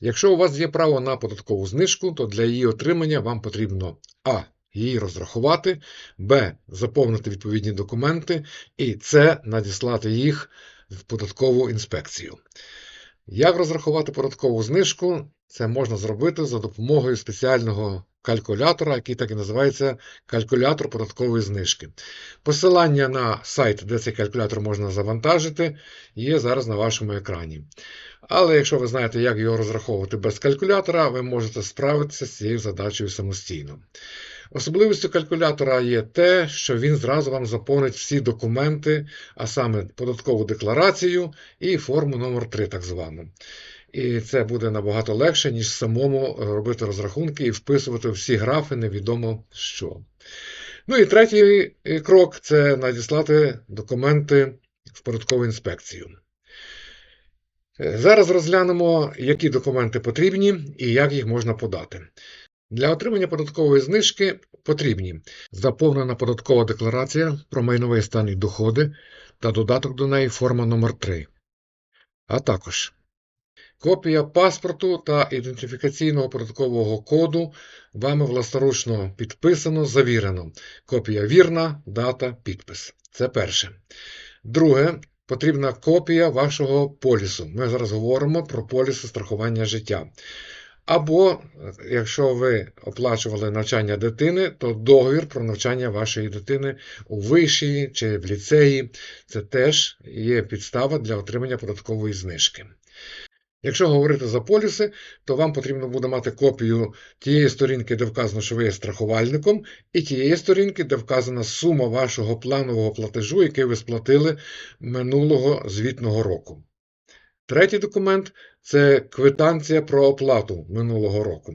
Якщо у вас є право на податкову знижку, то для її отримання вам потрібно А. Її розрахувати, Б. Заповнити відповідні документи і С. Надіслати їх в податкову інспекцію. Як розрахувати податкову знижку? Це можна зробити за допомогою спеціального калькулятора, який так і називається калькулятор податкової знижки. Посилання на сайт, де цей калькулятор можна завантажити, є зараз на вашому екрані. Але якщо ви знаєте, як його розраховувати без калькулятора, ви можете справитися з цією задачею самостійно. Особливістю калькулятора є те, що він зразу вам заповнить всі документи, а саме податкову декларацію і форму номер 3 так звану. І це буде набагато легше, ніж самому робити розрахунки і вписувати всі графи невідомо що. Ну і третій крок це надіслати документи в податкову інспекцію. Зараз розглянемо, які документи потрібні і як їх можна подати. Для отримання податкової знижки потрібні заповнена податкова декларація про майновий стан і доходи та додаток до неї форма номер 3 а також копія паспорту та ідентифікаційного податкового коду вами власноручно підписано, завірено. Копія вірна, дата, підпис. Це перше. Друге, потрібна копія вашого полісу. Ми зараз говоримо про поліси страхування життя. Або, якщо ви оплачували навчання дитини, то договір про навчання вашої дитини у виші чи в ліцеї це теж є підстава для отримання податкової знижки. Якщо говорити за поліси, то вам потрібно буде мати копію тієї сторінки, де вказано, що ви є страхувальником, і тієї сторінки, де вказана сума вашого планового платежу, який ви сплатили минулого звітного року. Третій документ це квитанція про оплату минулого року.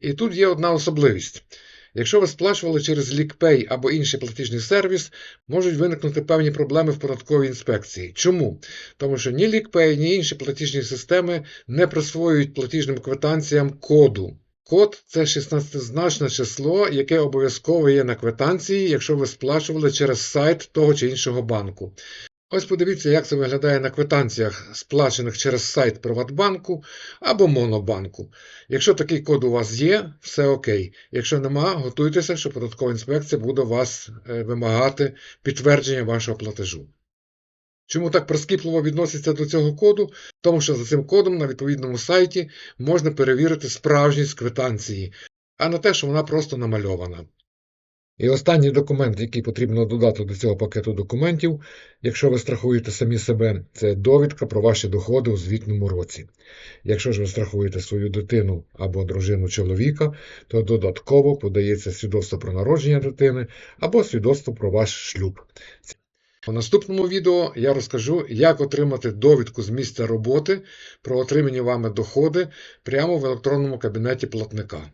І тут є одна особливість. Якщо ви сплачували через LeakPay або інший платіжний сервіс, можуть виникнути певні проблеми в податковій інспекції. Чому? Тому що ні LeakPay, ні інші платіжні системи не присвоюють платіжним квитанціям коду. Код це 16-значне число, яке обов'язково є на квитанції, якщо ви сплачували через сайт того чи іншого банку. Ось подивіться, як це виглядає на квитанціях, сплачених через сайт Приватбанку або Монобанку. Якщо такий код у вас є, все окей. Якщо нема, готуйтеся, що податкова інспекція буде вас вимагати підтвердження вашого платежу. Чому так прискіпливо відноситься до цього коду? Тому що за цим кодом на відповідному сайті можна перевірити справжність квитанції, а не те, що вона просто намальована. І останній документ, який потрібно додати до цього пакету документів, якщо ви страхуєте самі себе, це довідка про ваші доходи у звітному році. Якщо ж ви страхуєте свою дитину або дружину чоловіка, то додатково подається свідоцтво про народження дитини або свідоцтво про ваш шлюб. У наступному відео я розкажу, як отримати довідку з місця роботи про отримані вами доходи прямо в електронному кабінеті платника.